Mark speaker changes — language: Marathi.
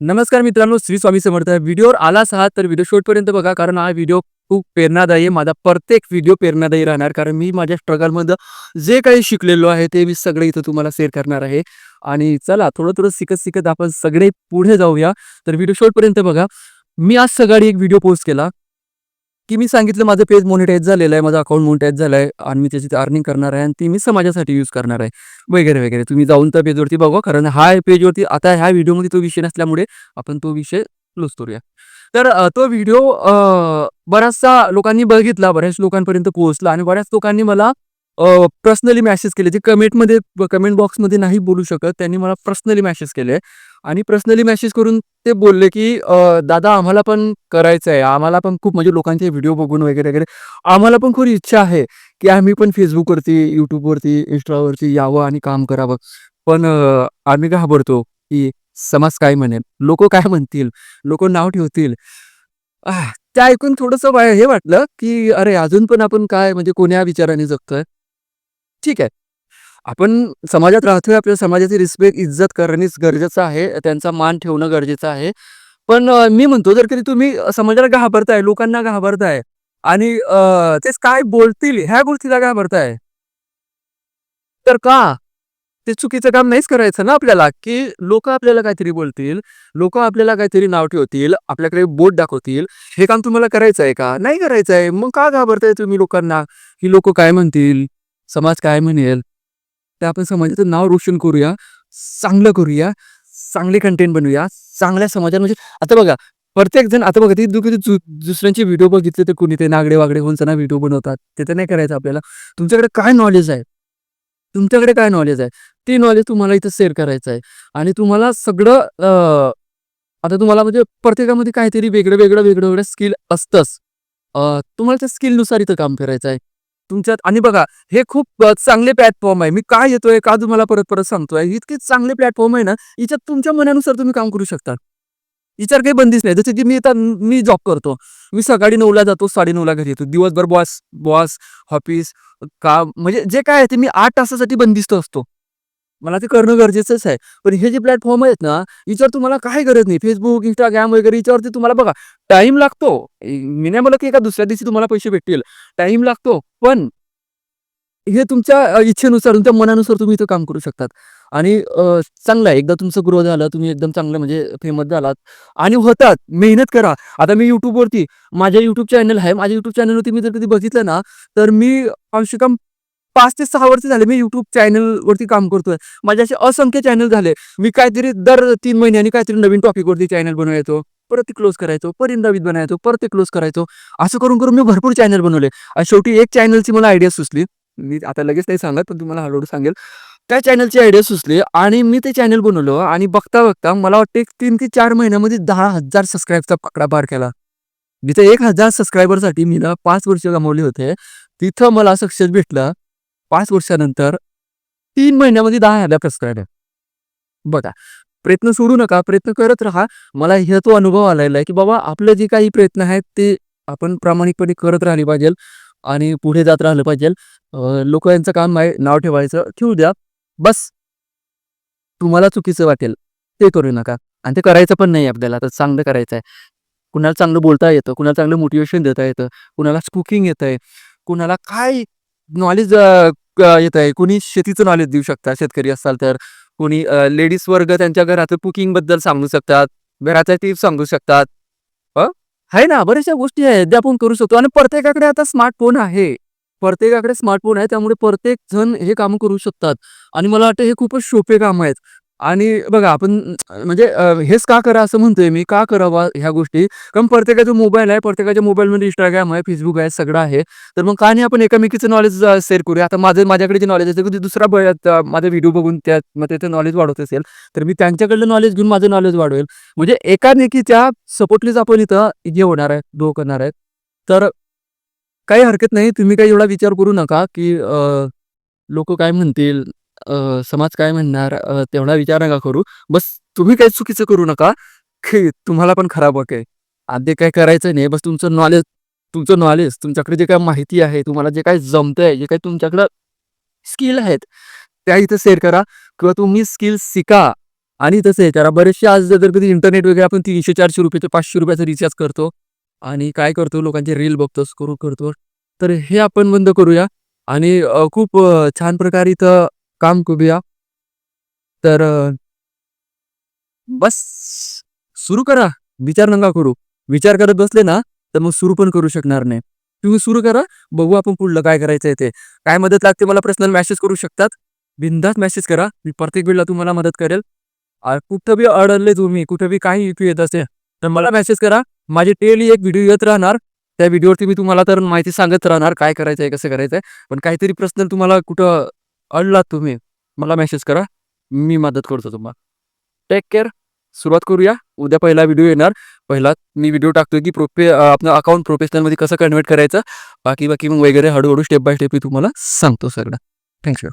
Speaker 1: नमस्कार मित्रांनो श्री स्वामी समर्थ. व्हिडिओवर आलाच आहात तर व्हिडिओ शेवटपर्यंत बघा कारण हा व्हिडिओ खूप प्रेरणादायी आहे. माझा प्रत्येक व्हिडिओ प्रेरणादायी राहणार कारण मी माझ्या स्ट्रगलमध्ये जे काही शिकलेलो आहे ते मी सगळे इथं तुम्हाला शेअर करणार आहे. आणि चला थोडं थोडं शिकत शिकत आपण सगळे पुढे जाऊया. तर व्हिडिओ शेवटपर्यंत बघा मी आज सकाळी एक व्हिडिओ पोस्ट केला. की मी सांगितलं माझं पेज मोनिटाईज झालेलं आहे माझं अकाउंट मोनिटाईज झालं आहे आणि मी त्याची अर्निंग करणार आहे आणि ती मी समाजासाठी यूज करणार आहे. वगैरे वगैरे. तुम्ही जाऊन त्या पेजवरती बघा कारण हा पेजवरती आता ह्या व्हिडिओमध्ये तो विषय नसल्यामुळे आपण तो विषय क्लोज करूया. तर तो व्हिडिओ बऱ्याचशा लोकांनी बघितला बऱ्याच लोकांपर्यंत पोहोचला आणि बऱ्याच लोकांनी मला पर्सनली मॅसेज केले. जे कमेंटमध्ये कमेंट बॉक्समध्ये नाही बोलू शकत त्यांनी मला पर्सनली मॅसेज केले. आणि पर्सनली मॅसेज करून ते बोलले की दादा आम्हाला पण करायचं आहे. आम्हाला पण खूप म्हणजे लोकांचे व्हिडिओ बघून वगैरे वगैरे. आम्हाला पण खूप इच्छा आहे की आम्ही पण फेसबुकवरती यूट्यूबवरती इंस्टावरती यावं आणि काम करावं. पण आम्ही घाबरतो की समाज काय म्हणेल? लोक काय म्हणतील? लोक नाव ठेवतील? त्या ते ऐकून थोडंसं हे वाटलं की अरे अजून पण आपण काय म्हणजे कोण्या विचाराने जगतोय? ठीक आहे. आपण समाजात राहतोय आपल्या समाजाची रिस्पेक्ट इज्जत करणेच गरजेचं आहे त्यांचा मान ठेवणं गरजेचं आहे. पण मी म्हणतो जर कधी तुम्ही समाजाला घाबरताय लोकांना घाबरताय आणि तेच काय बोलतील ह्या गोष्टीला घाबरताय. तर का? ते चुकीचं काम नाहीच करायचं ना आपल्याला की लोक आपल्याला काहीतरी बोलतील लोक आपल्याला काहीतरी नाव ठेवतील आपल्याकडे बोट दाखवतील. हे काम तुम्हाला करायचं आहे का? नाही करायचं आहे मग का घाबरताय तुम्ही लोकांना? की लोक काय म्हणतील? समाज काय म्हणेल? ते आपण समाजाचं नाव रोशन करूया चांगलं करूया चांगले कंटेंट बनवूया चांगल्या समाजात म्हणजे आता बघा प्रत्येक जण आता बघा ते दुखी दु- दुसऱ्यांचे व्हिडिओ बघितले तर कुणी ते नागडे वागडे होऊन त्यांना व्हिडिओ बनवतात. ते तर नाही करायचं आपल्याला. तुमच्याकडे काय नॉलेज आहे? तुमच्याकडे काय नॉलेज आहे? ते नॉलेज तुम्हाला इथं शेअर करायचं आहे. आणि तुम्हाला सगळं आता तुम्हाला म्हणजे प्रत्येकामध्ये काहीतरी वेगळं वेगळं वेगळं वेगळं स्किल असतंच. तुम्हाला त्या स्किलनुसार इथं काम करायचं आहे. तुमच्यात आणि बघा हे खूप चांगले प्लॅटफॉर्म आहे. मी काय येतोय का तुम्हाला परत परत सांगतोय? इतके चांगले प्लॅटफॉर्म आहे ना याच्यात तुमच्या मनानुसार तुम्ही काम करू शकता. याच्यावर काही बंदीच नाही. जसे की मी आता मी जॉब करतो. मी सकाळी नऊला जातो साडे नऊला घरी येतो. दिवसभर बॉस बॉस ऑफिस काम म्हणजे जे काय आहे ते मी आठ तासासाठी बंदिस्त असतो. मला ते करणं गरजेचंच आहे. पण हे जे प्लॅटफॉर्म आहेत ना याच्यावर तुम्हाला काही गरज नाही. फेसबुक इंस्टाग्राम वगैरे याच्यावरती तुम्हाला बघा टाइम लागतो. मी नाही म्हणत की एका दुसऱ्या दिवशी तुम्हाला पैसे भेटतील. टाइम लागतो. पण हे तुमच्या इच्छेनुसार तुमच्या मनानुसार तुम्ही इथं काम करू शकतात. आणि चांगलं आहे. एकदा तुमचं ग्रो झालं तुम्ही एकदम चांगलं म्हणजे फेमस झालात. आणि होतात. मेहनत करा. आता मी युट्यूबवरती माझ्या युट्यूब चॅनल आहे. माझ्या युट्यूब चॅनलवरती मी जर कधी बघितलं ना तर मी कमसे कम पाच ते सहा वर्ष झाले मी युट्यूब चॅनलवरती काम करतोय. माझे असे असंख्य चॅनल झाले. मी काहीतरी दर तीन महिन्यांनी काहीतरी नवीन टॉपिकवरती चॅनल बनवायचो. परत ते क्लोज करायचो. परत नवीन बनायचो. परत ते क्लोज करायचो. असं करून करून मी भरपूर चॅनल बनवले. आणि शेवटी एक चॅनलची मला आयडिया सुचली. मी आता लगेच नाही सांगत पण तुम्हाला हळूहळू सांगेल. त्या चॅनलची आयडिया सुचली आणि मी ते चॅनल बनवलं आणि बघता बघता मला वाटतं एक तीन ते चार महिन्यामध्ये दहा हजार सबस्क्राईबचा पकडा पार केला. जिथे एक हजार सबस्क्रायबरसाठी मी ना पाच वर्ष गमावले होते. तिथं मला सक्सेस भेटला. पाच वर्षानंतर तीन महिन्यामध्ये दहा आल्या सबस्क्रायबर बघा प्रयत्न सोडू नका प्रयत्न करत राहा. मला हे तो अनुभव आलेला आहे की बाबा आपले जे काही प्रयत्न आहेत ते आपण प्रामाणिकपणे करत राहिले पाहिजे आणि पुढे जात राहिलं पाहिजे. लोक यांचं काम आहे नाव ठेवायचं ठेवू द्या. बस. तुम्हाला चुकीचं वाटेल ते करू नका. आणि ते करायचं पण नाही आपल्याला तर चांगलं करायचं आहे. कुणाला चांगलं बोलता येतं कुणाला चांगलं मोटिवेशन देता येतं कुणाला कुकिंग येतं आहे कुणाला काय नॉलेज येत आहे कुणी शेतीचं नॉलेज देऊ शकता शेतकरी असाल तर. कोणी लेडीज वर्ग त्यांच्या घरात कुकिंगबद्दल सांगू शकतात. घराच्या टिप्स सांगू शकतात. आहे ना बऱ्याचशा गोष्टी आहेत ज्या आपण करू शकतो. आणि प्रत्येकाकडे आता स्मार्टफोन आहे. प्रत्येकाकडे स्मार्टफोन आहे त्यामुळे प्रत्येक जण हे काम करू शकतात. आणि मला वाटतं हे खूपच सोपे काम आहेत. आणि बघा आपण म्हणजे हेच का करा असं म्हणतोय मी का करावा ह्या गोष्टी? कारण प्रत्येकाचा मोबाईल आहे प्रत्येकाच्या मोबाईलमध्ये इंस्टाग्राम आहे फेसबुक आहे सगळं आहे. तर मग का नाही आपण एकमेकीचं नॉलेज शेअर करूया? आता माझं माझ्याकडे जे नॉलेज असेल ते दुसरा माझा व्हिडिओ बघून त्यात मग त्याचं नॉलेज वाढवत असेल. तर मी त्यांच्याकडलं नॉलेज घेऊन माझं नॉलेज वाढवेल. म्हणजे एकामेकीच्या सपोर्टलीच आपण इथं हे होणार आहे दो करणार आहे. तर काही हरकत नाही तुम्ही काही एवढा विचार करू नका की लोक काय म्हणतील? समाज काय म्हणणार? तेवढा विचार नका करू. बस तुम्ही काही चुकीचं करू नका. की तुम्हाला पण खराब वाक आहे आधी काय करायचं नाही. बस तुमचं नॉलेज तुमचं नॉलेज तुमच्याकडे जे काय माहिती आहे तुम्हाला जे काय जमतंय जे काही तुमच्याकडं स्किल आहेत त्या इथं शेअर करा. किंवा तुम्ही स्किल शिका आणि तसं हे करा. बरेचसे आज जर कधी इंटरनेट वगैरे आपण तीनशे चारशे रुपयाचं पाचशे रुपयाचं रिचार्ज करतो आणि काय करतो? लोकांचे रील बघतो स्क्रोल करतो. तर हे आपण बंद करूया आणि खूप छान प्रकारे इथं काम करूया. तर बस सुरू करा. विचार नका करू. विचार करत बसले ना तर मग सुरू पण करू शकणार नाही. तुम्ही सुरू करा बघू आपण पुढलं काय करायचं आहे ते. काय मदत लागते मला पर्सनल मेसेज करू शकतात? बिंदास मेसेज करा. मी प्रत्येक वेळेला तुम्हाला मदत करेल. कुठं बी अडरले तुम्ही कुठं बी काही इश्यू येत असेल तर मला मेसेज करा. माझे डेली एक व्हिडिओ येत राहणार. त्या व्हिडिओवरती मी तुम्हाला तर माहिती सांगत राहणार काय करायचं आहे कसं करायचं आहे पण काहीतरी पर्सनल तुम्हाला कुठं अडलात तुम्ही मला मेसेज करा मी मदत करतो तुम्हाला टेक केअर सुरुवात करूया. उद्या पहिला व्हिडिओ येणार. पहिला मी व्हिडिओ टाकतोय की प्रोपे आपलं अकाउंट प्रोफेशनलमध्ये कसं कन्व्हर्ट करायचं बाकी बाकी मग वगैरे हळूहळू स्टेप बाय स्टेप मी तुम्हाला सांगतो सगळं. थँक्यू